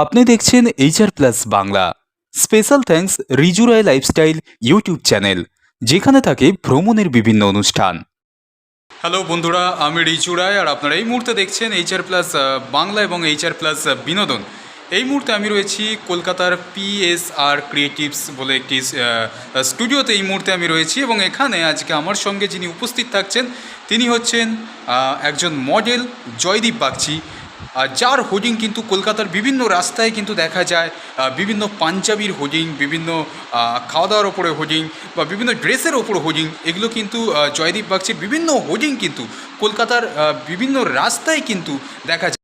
আপনি দেখছেন HR plus Bangla. Special thanks রিজুরায় lifestyle YouTube channel যেখানে থাকে ভ্রমণের বিভিন্ন অনুষ্ঠান। হ্যালো বন্ধুরা, আমি রিজু রায় আর আপনারা এই মুহূর্তে দেখছেন এইচআর প্লাস বাংলা এবং এইচআর প্লাস বিনোদন। এই মুহূর্তে আমি রয়েছি কলকাতার পিএসআর ক্রিয়েটিভস বলে একটি স্টুডিওতে এই মুহূর্তে আমি রয়েছি এবং এখানে আজকে আমার সঙ্গে যিনি উপস্থিত থাকছেন, তিনি হচ্ছেন একজন মডেল জয়দীপ বাগচি। যার হোর্ডিং কিন্তু কলকাতার বিভিন্ন রাস্তায় কিন্তু দেখা যায় বিভিন্ন পাঞ্জাবির হোর্ডিং বিভিন্ন খাওয়া দাওয়ার ওপরে হোর্ডিং বা বিভিন্ন ড্রেসের ওপরে হোর্ডিং এগুলো কিন্তু জয়দীপ বাগচির বিভিন্ন হোডিং কিন্তু কলকাতার বিভিন্ন রাস্তায় কিন্তু দেখা যায়।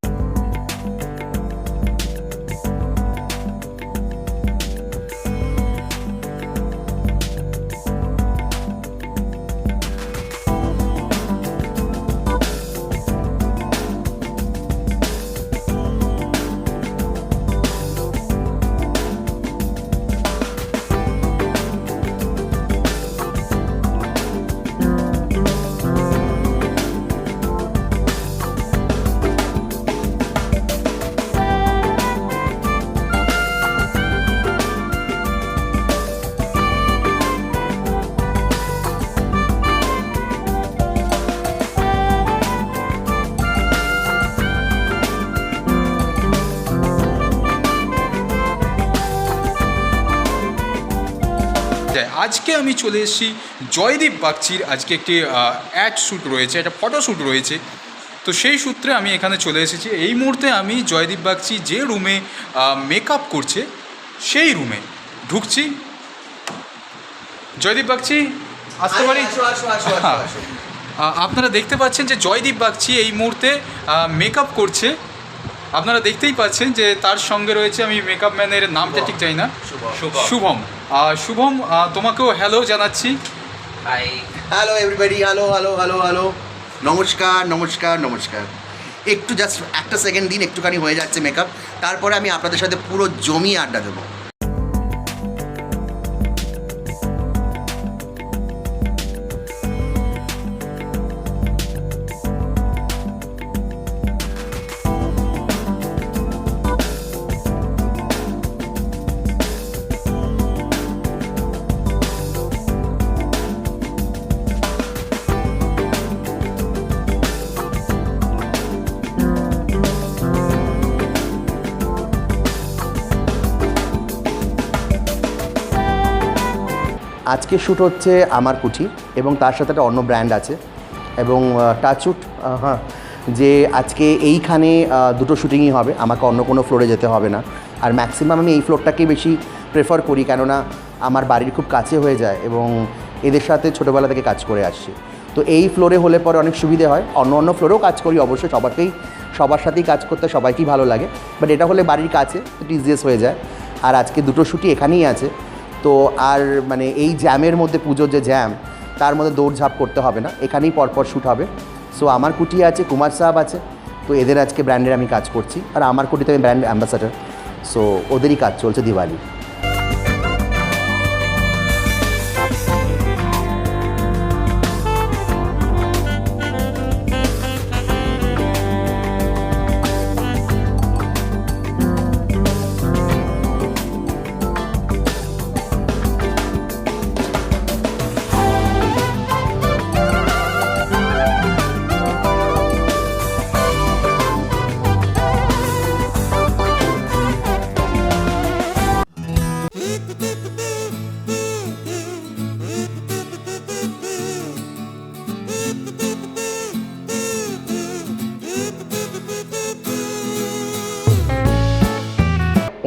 আজকে আমি চলে এসেছি জয়দীপ বাগচির। আজকে একটি অ্যাড শ্যুট রয়েছে একটা ফটো শ্যুট রয়েছে। তো সেই সূত্রে আমি এখানে চলে এসেছি। এই মুহূর্তে আমি জয়দীপ বাগচি যে রুমে মেকআপ করছে সেই রুমে ঢুকছি। জয়দীপ বাগচি আসতে পারি। আহ, আপনারা দেখতে পাচ্ছেন যে জয়দীপ বাগচি এই মুহূর্তে মেকআপ করছে। আপনারা দেখতেই পাচ্ছেন যে তার সঙ্গে রয়েছে আমি মেকআপ ম্যানের নামটা ঠিক চাই না। শুভম। শুভম। শুভম। তোমাকেও হ্যালো জানাচ্ছি। Hello everybody hello hello hello hello নমস্কার নমস্কার নমস্কার। একটু জাস্ট একটা সেকেন্ড দিন একটুখানি হয়ে যাচ্ছে মেকআপ তারপরে আমি আপনাদের সাথে পুরো জমি আড্ডা দেবো। আজকে শ্যুট হচ্ছে আমার কুঠি এবং তার সাথে একটা অন্য ব্র্যান্ড আছে এবং টাচউট হ্যাঁ যে আজকে এইখানে দুটো শ্যুটিংই হবে, আমাকে অন্য কোনো ফ্লোরে যেতে হবে না। আর ম্যাক্সিমাম আমি এই ফ্লোরটাকেই বেশি প্রেফার করি, কেননা আমার বাড়ির খুব কাছে হয়ে যায় এবং এদের সাথে ছোটোবেলা থেকে কাজ করে আসছি। তো এই ফ্লোরে হলে পরে অনেক সুবিধে হয়। অন্য অন্য ফ্লোরেও কাজ করি, অবশ্যই সবারকেই, সবার সাথেই কাজ করতে সবাইকেই ভালো লাগে। বাট এটা হলে বাড়ির কাছে ইজিয়েস হয়ে যায়। আর আজকে দুটো শুটই এখানেই আছে। তো আর মানে এই জ্যামের মধ্যে পুজোর যে জ্যাম তার মধ্যে দৌড়ঝাঁপ করতে হবে না। এখানেই পরপর শ্যুট হবে। সো আমার কুটি আছে, কুমার সাহেব আছে। তো এদের আজকে ব্র্যান্ডের আমি কাজ করছি। আর আমার কুটিতে আমি ব্র্যান্ড অ্যাম্বাসাডার সো ওদেরই কাজ চলছে দিওয়ালি।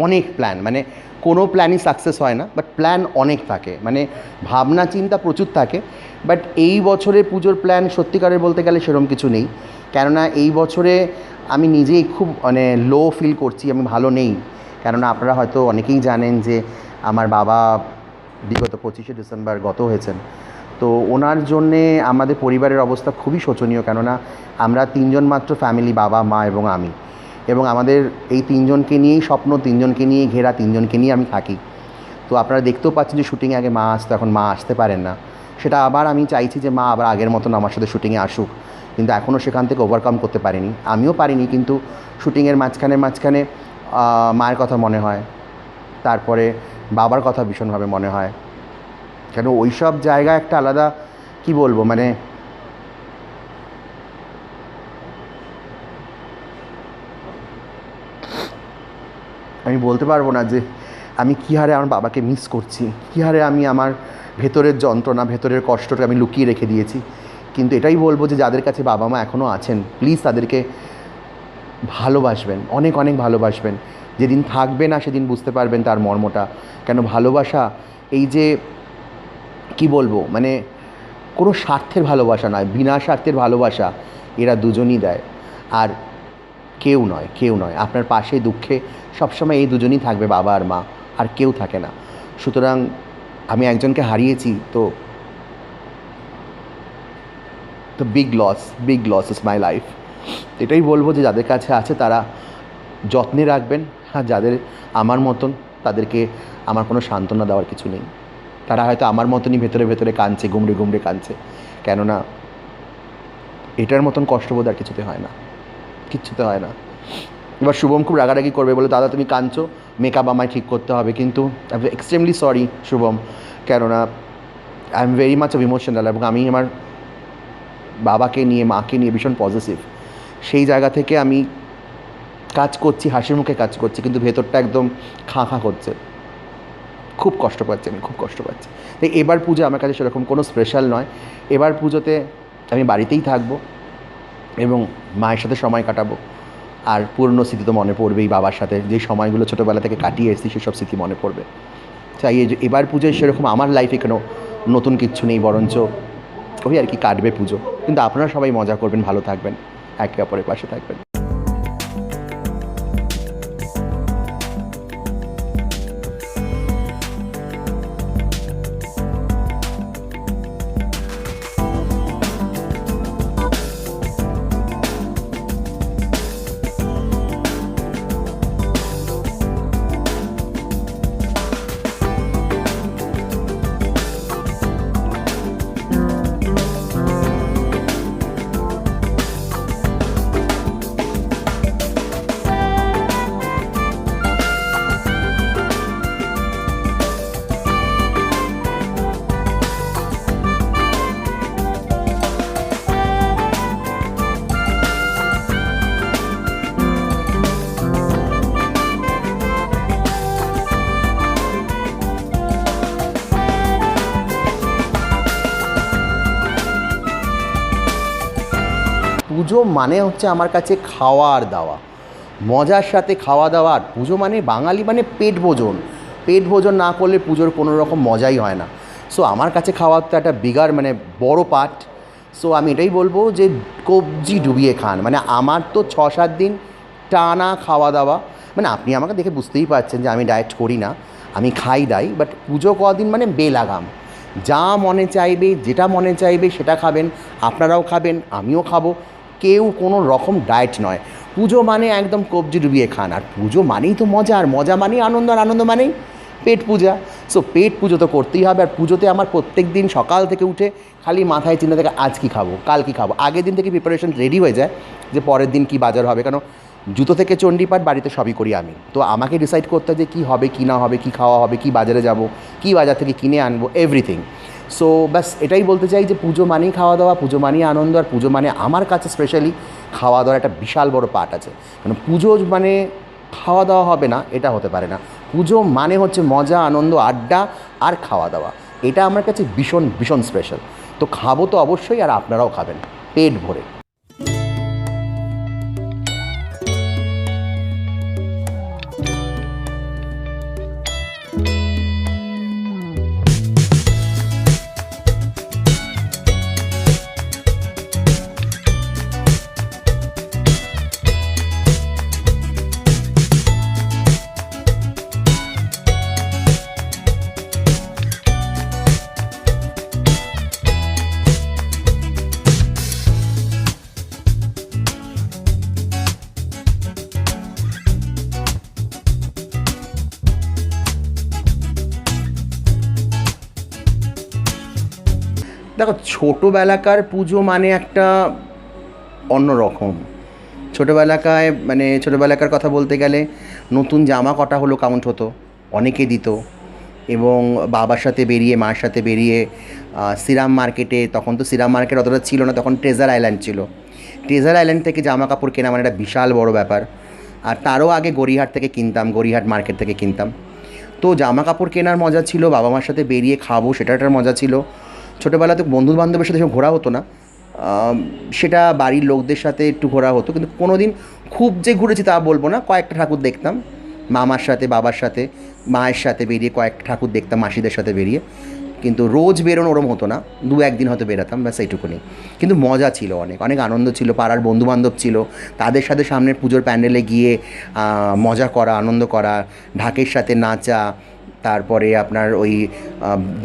অনেক প্ল্যান মানে কোনো প্ল্যানই সাকসেস হয় না বাট প্ল্যান অনেক থাকে। মানে ভাবনা, চিন্তা প্রচুর থাকে বাট এই বছরে পুজোর প্ল্যান সত্যিকারের বলতে গেলে সেরকম কিছু নেই। কেননা এই বছরে আমি নিজেই খুব মানে লো ফিল করছি, আমি ভালো নেই। কেননা আপনারা হয়তো অনেকেই জানেন যে আমার বাবা বিগত পঁচিশে ডিসেম্বর গত হয়েছেন। তো ওনার জন্যে আমাদের পরিবারের অবস্থা খুবই শোচনীয়, কেননা আমরা তিনজন মাত্র ফ্যামিলি বাবা, মা এবং আমি। এবং আমাদের এই তিনজনকে নিয়েই স্বপ্ন, তিনজনকে নিয়েই ঘেরা, তিনজনকে নিয়ে আমি থাকি। তো আপনারা দেখতেও পাচ্ছেন যে শুটিংয়ে আগে মা আসতো, এখন মা আসতে পারেন না। সেটা আবার আমি চাইছি যে মা আবার আগের মতন আমার সাথে শুটিংয়ে আসুক। কিন্তু এখনও সেখান থেকে ওভারকাম করতে পারিনি। আমিও পারিনি, কিন্তু শুটিংয়ের মাঝখানে মাঝখানে মায়ের কথা মনে হয়। তারপরে বাবার কথা ভীষণভাবে মনে হয়। কেন ওই সব জায়গা একটা আলাদা, কি বলব মানে আমি বলতে পারব না যে আমি কী হারে আমার বাবাকে মিস করছি, কী হারে আমি আমার ভেতরের যন্ত্রণা, ভেতরের কষ্টটা আমি লুকিয়ে রেখে দিয়েছি। কিন্তু এটাই বলব যে যাদের কাছে বাবা মা এখনও আছেন প্লিজ তাদেরকে ভালোবাসবেন, অনেক অনেক ভালোবাসবেন। যেদিন থাকবে না সেদিন বুঝতে পারবেন তার মর্মটা। কেন ভালোবাসা এই যে, কি বলব মানে কোনো স্বার্থের ভালোবাসা নয়, বিনা স্বার্থের ভালোবাসা এরা দুজনই দেয়। আর কেউ নয় কেউ নয়। আপনার পাশে দুঃখে সবসময় এই দুজনই থাকবে, বাবা আর মা। আর কেউ থাকে না। সুতরাং আমি একজনকে হারিয়েছি, তো তো big loss big loss is my life এটাই বলব যে যাদের কাছে আছে তারা যত্নে রাখবেন। হ্যাঁ যাদের আমার মতন তাদেরকে আমার কোনো সান্ত্বনা দেওয়ার কিছু নেই। তারা হয়তো আমার মতনই ভেতরে ভেতরে কাঁদছে, গুমড়ে গুমড়ে কাঁদছে। কেননা এটার মতন কষ্টবোধ আর কিছুতে হয় না। কিচ্ছুতে হয় না। এবার শুভম খুব রাগারাগি করবে বলে, দাদা, তুমি কাঁদছো মেকআপ আমায় ঠিক করতে হবে। কিন্তু আই এক্সট্রিমলি সরি শুভম। কেননা I am very much of emotional এবং আমি আমার বাবাকে নিয়ে, মাকে নিয়ে ভীষণ পজিটিভ সেই জায়গা থেকে আমি কাজ করছি, হাসির মুখে কাজ করছি, কিন্তু ভেতরটা একদম খাঁ খাঁ করছে। খুব কষ্ট পাচ্ছি আমি, খুব কষ্ট পাচ্ছি। তাই এবার পুজো আমার কাছে সেরকম কোনো স্পেশাল নয়। এবার পুজোতে আমি বাড়িতেই থাকব। এবং মায়ের সাথে সময় কাটাবো। আর পুরনো স্মৃতি তো মনে পড়বেই বাবার সাথে। যে সময়গুলো ছোটোবেলা থেকে কাটিয়ে এসেছি, সেসব স্মৃতি মনে পড়বে। যে এবার পুজোয় সেরকম আমার লাইফে কোনো নতুন কিচ্ছু নেই, বরঞ্চ ওই আর কি কাটবে পুজো। কিন্তু আপনারা সবাই মজা করবেন, ভালো থাকবেন, একে অপরের পাশে থাকবেন। পুজো মানে হচ্ছে আমার কাছে খাওয়ার দাওয়া। মজার সাথে খাওয়া দাওয়া আর পুজো মানে বাঙালি মানে পেট ভোজন। পেট ভোজন না করলে পুজোর কোনো রকম মজাই হয় না। সো আমার কাছে খাওয়ার তো একটা বিগার মানে বড় পার্ট সো আমি এটাই বলব যে কবজি ডুবিয়ে খান। মানে আমার তো ছ সাত দিন টানা খাওয়া দাওয়া। মানে আপনি আমাকে দেখে বুঝতেই পারছেন যে আমি ডায়েট করি না। আমি খাই দাই বাট পুজো কদিন মানে বেলাগাম। যা মনে চাইবে, যেটা মনে চাইবে সেটা খাবেন। আপনারাও খাবেন, আমিও খাব। কেউ কোনো রকম ডায়েট নয়। পুজো মানে একদম কবজি ডুবিয়ে খান। আর পুজো মানেই তো মজা, আর মজা মানেই আনন্দ, আর আনন্দ মানেই পেট পূজা। সো পেট পুজো তো করতেই হবে, আর পুজোতে আমার প্রত্যেক দিন সকাল থেকে উঠে খালি মাথায় চিন্তা থাকে, আজ কী খাব, কাল কী খাব। আগের দিন থেকে প্রিপারেশন রেডি হয়ে যায় যে পরের দিন কী বাজার হবে, কেন জুতো থেকে চণ্ডীপাঠ বাড়িতে সবই করি আমি। তো আমাকে ডিসাইড করতে হয় যে কী হবে, কী না হবে, কী খাওয়া হবে, কী বাজারে যাব, কী বাজার থেকে কিনে আনব এভরিথিং সো ব্যাস, এটাই বলতে চাই যে পুজো মানেই খাওয়া দাওয়া, পুজো মানেই আনন্দ, আর পুজো মানে আমার কাছে স্পেশালি খাওয়া দাওয়ার একটা বিশাল বড় পার্ট আছে। কারণ পুজো মানে খাওয়া দাওয়া হবে না, এটা হতে পারে না। পুজো মানে হচ্ছে মজা, আনন্দ, আড্ডা আর খাওয়া দাওয়া। এটা আমার কাছে ভীষণ ভীষণ স্পেশাল তো খাব তো অবশ্যই, আর আপনারাও খাবেন, পেট ভরে। দেখো, ছোটোবেলাকার পুজো মানে একটা অন্যরকম। ছোটোবেলাকায় মানে ছোটোবেলাকার কথা বলতে গেলে নতুন জামা কটা হলো কাউন্ট হতো, অনেকে দিত। এবং বাবার সাথে বেরিয়ে, মার সাথে বেরিয়ে সিরাম মার্কেটে, তখন তো সিরাম মার্কেট অতটা ছিল না, তখন ট্রেজার আইল্যান্ড ছিল। ট্রেজার আইল্যান্ড থেকে জামা কাপড় কেনা মানে একটা বিশাল বড় ব্যাপার। আর তারও আগে গড়িহাট থেকে কিনতাম, গড়িহাট মার্কেট থেকে কিনতাম। তো জামা কাপড় কেনার মজা ছিল, বাবা মার সাথে বেরিয়ে খাব সেটা মজা ছিল। ছোটোবেলাতে বন্ধু বান্ধবের সাথে ঘোরা হতো না। সেটা বাড়ির লোকদের সাথে একটু ঘোরা হতো, কিন্তু কোনো দিন খুব যে ঘুরেছি তা বলব না। কয়েকটা ঠাকুর দেখতাম, মামার সাথে, বাবার সাথে, মায়ের সাথে বেরিয়ে কয়েকটা ঠাকুর দেখতাম, মাসিদের সাথে বেরিয়ে। কিন্তু রোজ বেরোনো ওরম হতো না, দু একদিন হয়তো বেরাতাম, ব্যাস এইটুকুনি। কিন্তু মজা ছিল অনেক অনেক আনন্দ ছিল, পাড়ার বন্ধুবান্ধব ছিল, তাদের সাথে সামনের পুজোর প্যান্ডেলে গিয়ে মজা করা, আনন্দ করা, ঢাকের সাথে নাচা তারপরে আপনার ওই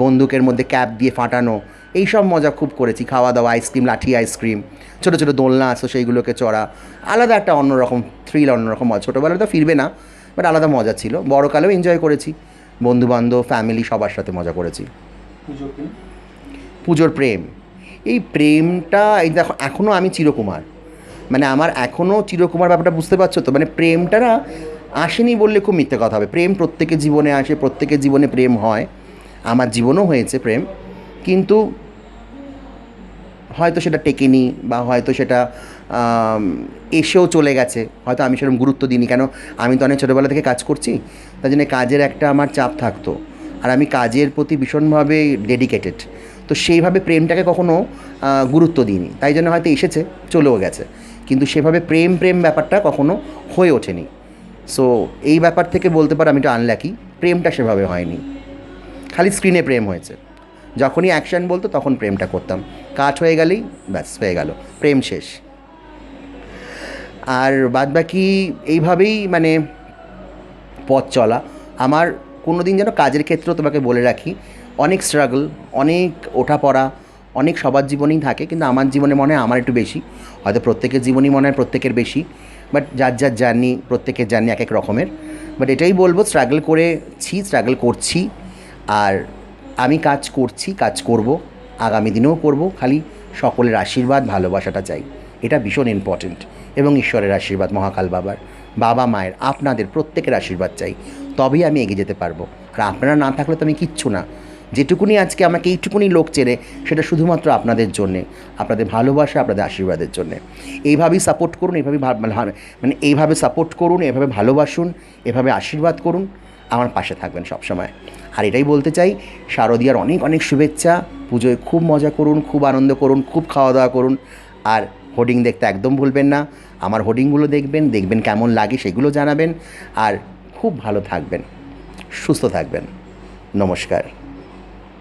বন্দুকের মধ্যে ক্যাপ দিয়ে ফাটানো এই সব মজা খুব করেছি। খাওয়া দাওয়া আইসক্রিম লাঠি আইসক্রিম ছোটো ছোটো দোলনা আসতো সেইগুলোকে চড়া। আলাদা একটা অন্যরকম থ্রিল অন্যরকম মজা। ছোটোবেলায় তো ফিরবে না বাট আলাদা মজা ছিল। বড়কালেও এনজয় করেছি। বন্ধুবান্ধব ফ্যামিলি সবার সাথে মজা করেছি। পুজোর প্রেম? এই প্রেমটা এই দেখো এখনও আমি চিরকুমার। মানে আমার এখনও চিরকুমার ব্যাপারটা বুঝতে পারছ তো? মানে প্রেমটা না আসেনি বললে খুব মিথ্যে কথা হবে। প্রেম প্রত্যেকের জীবনে আসে প্রত্যেকের জীবনে প্রেম হয়। আমার জীবনেও হয়েছে প্রেম। কিন্তু হয়তো সেটা টেকেনি বা হয়তো সেটা এসেও চলে গেছে। হয়তো আমি সেরকম গুরুত্ব দিইনি। কেন? আমি তো অনেক ছোটোবেলা থেকে কাজ করছি। তাই জন্য কাজের একটা আমার চাপ থাকতো। আর আমি কাজের প্রতি ভীষণভাবে ডেডিকেটেড তো সেইভাবে প্রেমটাকে কখনো গুরুত্ব দিইনি। তাই জন্য হয়তো এসেছে, চলেও গেছে। কিন্তু সেভাবে প্রেম প্রেম ব্যাপারটা কখনো হয়ে ওঠেনি। সো এই ব্যাপার থেকে বলতে পারো আমি একটু আনলাকি প্রেমটা সেভাবে হয়নি। খালি স্ক্রিনে প্রেম হয়েছে। যখনই অ্যাকশন বলতো তখন প্রেমটা করতাম। কাজ হয়ে গেলেই ব্যাস, হয়ে গেল। প্রেম শেষ। আর বাদবাকি এইভাবেই মানে পথ চলা। আমার কোনো দিন যেন কাজের ক্ষেত্রেও তোমাকে বলে রাখি, অনেক স্ট্রাগল অনেক ওঠা পড়া অনেক সবার জীবনেই থাকে, কিন্তু আমার জীবনে মনে হয় আমার একটু বেশি। হয়তো প্রত্যেকের জীবনই মনে হয় প্রত্যেকের বেশি। বাট যার যার জার্নি, প্রত্যেকের জার্নি এক এক রকমের। বাট এটাই বলব স্ট্রাগল করেছি স্ট্রাগল করছি। আর আমি কাজ করছি, কাজ করব, আগামী দিনেও করব। খালি সকলের আশীর্বাদ, ভালোবাসাটা চাই। এটা ভীষণ ইম্পর্ট্যান্ট এবং ঈশ্বরের আশীর্বাদ, মহাকাল বাবার। বাবা, মায়ের, আপনাদের প্রত্যেকের আশীর্বাদ চাই। তবেই আমি এগিয়ে যেতে পারব। আর আপনারা না থাকলে তো আমি কিচ্ছু না। যেটুকুনি আজকে আমাকে এইটুকুনি লোক চেনে, সেটা শুধুমাত্র আপনাদের জন্যে, আপনাদের ভালোবাসা, আপনাদের আশীর্বাদের জন্যে। এইভাবেই সাপোর্ট করুন, এইভাবেই ভা- ভা- মানে এইভাবে সাপোর্ট করুন এভাবে ভালোবাসুন এভাবে আশীর্বাদ করুন, আমার পাশে থাকবেন সবসময়। আর এটাই বলতে চাই, শারদীয়ার অনেক অনেক শুভেচ্ছা, পুজোয় খুব মজা করুন, খুব আনন্দ করুন, খুব খাওয়া দাওয়া করুন। আর হোর্ডিং দেখতে একদম ভুলবেন না, আমার হোর্ডিংগুলো দেখবেন দেখবেন কেমন লাগে, সেগুলো জানাবেন। আর খুব ভালো থাকবেন, সুস্থ থাকবেন। নমস্কার।